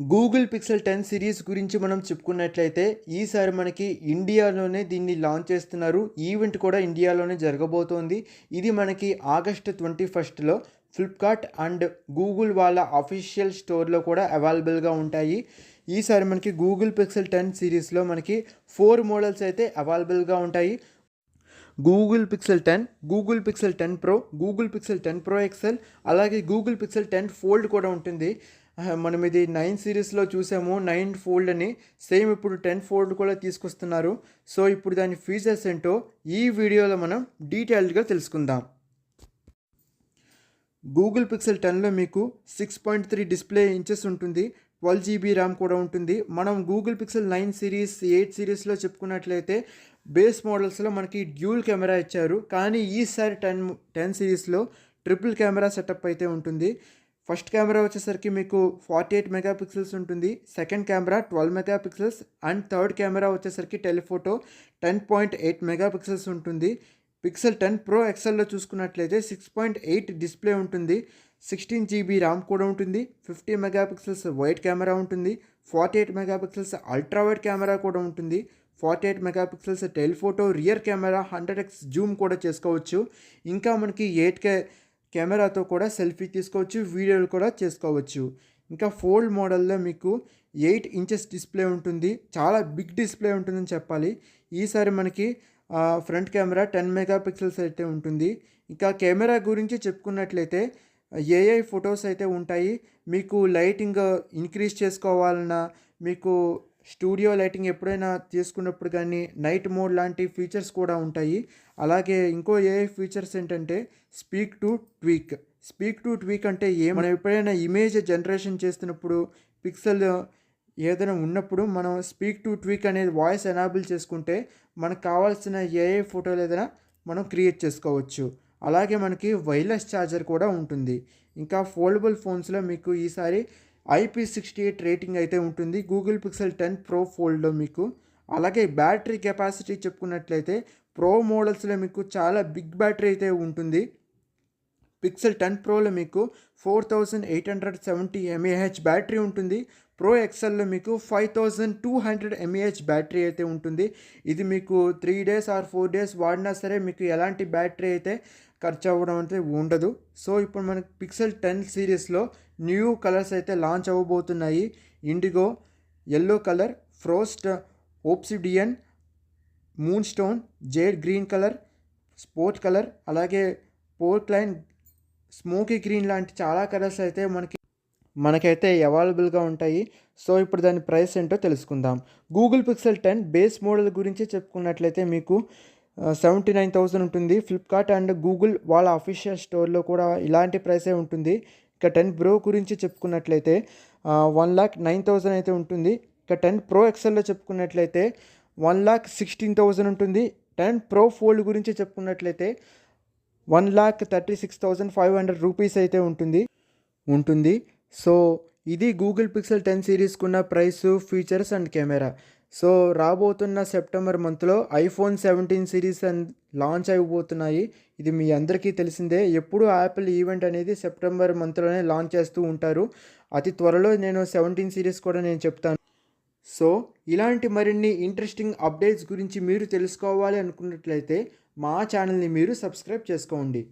Google Pixel ten series గురించి మనం చెప్పుకున్నట్లయితే ఈసారి మనకి ఇండియాలోనే దీన్ని లాంచ్ చేస్తున్నారు. ఈవెంట్ కూడా ఇండియాలోనే జరగబోతోంది. ఇది మనకి ఆగస్ట్ ట్వంటీ ఫస్ట్లో ఫ్లిప్కార్ట్ అండ్ గూగుల్ వాళ్ళ అఫీషియల్ స్టోర్లో కూడా అవైలబుల్గా ఉంటాయి. ఈసారి మనకి గూగుల్ పిక్సెల్ టెన్ సిరీస్లో మనకి ఫోర్ మోడల్స్ అయితే అవైలబుల్గా ఉంటాయి. Google Pixel ten Google Pixel ten Pro Google Pixel ten Pro XL అలాగే గూగుల్ పిక్సెల్ టెన్ ఫోల్డ్ కూడా ఉంటుంది. మనం ఇది నైన్ సిరీస్లో చూసాము. నైన్ ఫోల్డ్ అని సేమ్ ఇప్పుడు టెన్ ఫోల్డ్ కూడా తీసుకొస్తున్నారు. సో ఇప్పుడు దాని ఫీచర్స్ ఏంటో ఈ వీడియోలో మనం డీటెయిల్డ్గా తెలుసుకుందాం. గూగుల్ పిక్సెల్ టెన్లో మీకు six point three display inches ఉంటుంది. ట్వెల్వ్ జీబీ ర్యామ్ కూడా ఉంటుంది. మనం Google Pixel nine series eight సిరీస్లో చెప్పుకున్నట్లయితే బేస్ మోడల్స్లో మనకి డ్యూల్ కెమెరా ఇచ్చారు. కానీ ఈసారి టెన్ టెన్ సిరీస్లో ట్రిపుల్ కెమెరా సెటప్ అయితే ఉంటుంది. ఫస్ట్ కెమెరా వచ్చేసరికి మీకు ఫార్టీ ఎయిట్ మెగా పిక్సెల్స్ ఉంటుంది. Second camera twelve mega pixels and third camera వచ్చేసరికి telephoto ten point eight mega pixels ఉంటుంది. పిక్సెల్ టెన్ ప్రో ఎక్సెల్లో చూసుకున్నట్లయితే సిక్స్ పాయింట్ ఎయిట్ డిస్ప్లే ఉంటుంది. సిక్స్టీన్ జీబీ ర్యామ్ కూడా ఉంటుంది. ఫిఫ్టీ మెగాపిక్సెల్స్ వైట్ కెమెరా ఉంటుంది. Forty eight megapixels ultra wide camera కూడా ఉంటుంది. Forty eight mega pixels telephoto rear camera hundred x zoom కూడా చేసుకోవచ్చు. ఇంకా మనకి ఎయిట్ కే కెమెరాతో కూడా సెల్ఫీ తీసుకోవచ్చు వీడియోలు కూడా చేసుకోవచ్చు. ఇంకా ఫోల్డ్ మోడల్లో మీకు ఎయిట్ ఇంచెస్ డిస్ప్లే ఉంటుంది. చాలా బిగ్ డిస్ప్లే ఉంటుందని చెప్పాలి. ఈసారి మనకి front camera ten mega pixels అయితే ఉంటుంది. ఇంకా కెమెరా గురించి చెప్పుకున్నట్లయితే ఏఐ ఫొటోస్ అయితే ఉంటాయి. మీకు లైటింగ్ ఇంక్రీజ్ చేసుకోవాలన్నా మీకు స్టూడియో లైటింగ్ ఎప్పుడైనా తీసుకున్నప్పుడు కానీ నైట్ మోడ్ లాంటి ఫీచర్స్ కూడా ఉంటాయి. అలాగే ఇంకో ఏ ఫీచర్స్ ఏంటంటే speak to tweak. Speak to tweak అంటే ఏ? మనం ఎప్పుడైనా ఇమేజ్ జనరేషన్ చేస్తున్నప్పుడు పిక్సెల్ ఏదైనా ఉన్నప్పుడు మనం స్పీక్ టు ట్వీక్ అనేది వాయిస్ ఎనాబుల్ చేసుకుంటే మనకు కావాల్సిన ఏ ఫోటోలు ఏదైనా మనం క్రియేట్ చేసుకోవచ్చు. అలాగే మనకి వైర్లెస్ ఛార్జర్ కూడా ఉంటుంది. ఇంకా ఫోల్డబుల్ ఫోన్స్లో మీకు ఈసారి ఐపీ సిక్స్టీ ఎయిట్ రేటింగ్ అయితే ఉంటుంది. గూగుల్ పిక్సెల్ టెన్ ప్రో ఫోల్డ్లో మీకు. అలాగే బ్యాటరీ కెపాసిటీ చెప్పుకున్నట్లయితే ప్రో మోడల్స్లో మీకు చాలా బిగ్ బ్యాటరీ అయితే ఉంటుంది. పిక్సెల్ టెన్ ప్రోలో మీకు four thousand eight hundred seventy mAh battery ఉంటుంది. ప్రో ఎక్సెల్లో మీకు five thousand two hundred mAh battery అయితే ఉంటుంది. ఇది మీకు three days or four days వాడినా సరే మీకు ఎలాంటి బ్యాటరీ అయితే ఖర్చు అవ్వడం అయితే ఉండదు. సో ఇప్పుడు మనకి పిక్సెల్ టెన్ సిరీస్లో న్యూ కలర్స్ అయితే launch అవ్వబోతున్నాయి. Indigo yellow colour frost obsidian moon stone jade green colour sport colour అలాగే పోర్ట్ లైన్ స్మోకీ గ్రీన్ లాంటి చాలా కలర్స్ అయితే మనకి మనకైతే అవైలబుల్గా ఉంటాయి. సో ఇప్పుడు దాని ప్రైస్ ఏంటో తెలుసుకుందాం. Google Pixel ten base model గురించి చెప్పుకున్నట్లయితే మీకు సెవెంటీ నైన్ థౌసండ్ ఉంటుంది. ఫ్లిప్కార్ట్ అండ్ గూగుల్ వాళ్ళ అఫీషియల్ స్టోర్లో కూడా ఇలాంటి ప్రైసే ఉంటుంది. ఇక టెన్ ప్రో గురించి చెప్పుకున్నట్లయితే వన్ లాక్ నైన్ థౌసండ్ అయితే ఉంటుంది. ఇక టెన్ ప్రో ఎక్సెల్లో చెప్పుకున్నట్లయితే వన్ లాక్ సిక్స్టీన్ థౌసండ్ ఉంటుంది. టెన్ ప్రో ఫోల్డ్ గురించి చెప్పుకున్నట్లయితే one lakh thirty six thousand five hundred rupees అయితే ఉంటుంది. ఉంటుంది. సో ఇది Google Pixel ten సిరీస్కున్న price features and camera. So రాబోతున్న సెప్టెంబర్ మంత్లో iPhone seventeen series and launch అయిపోతున్నాయి. ఇది మీ అందరికీ తెలిసిందే. ఎప్పుడు యాపిల్ ఈవెంట్ అనేది సెప్టెంబర్ మంత్లోనే లాంచ్ చేస్తూ ఉంటారు. అతి త్వరలో నేను సెవెంటీన్ సిరీస్ కూడా నేను చెప్తాను. సో ఇలాంటి మరిన్ని ఇంట్రెస్టింగ్ అప్డేట్స్ గురించి మీరు తెలుసుకోవాలి అనుకున్నట్లయితే మా ఛానల్ని మీరు సబ్స్క్రైబ్ చేసుకోండి.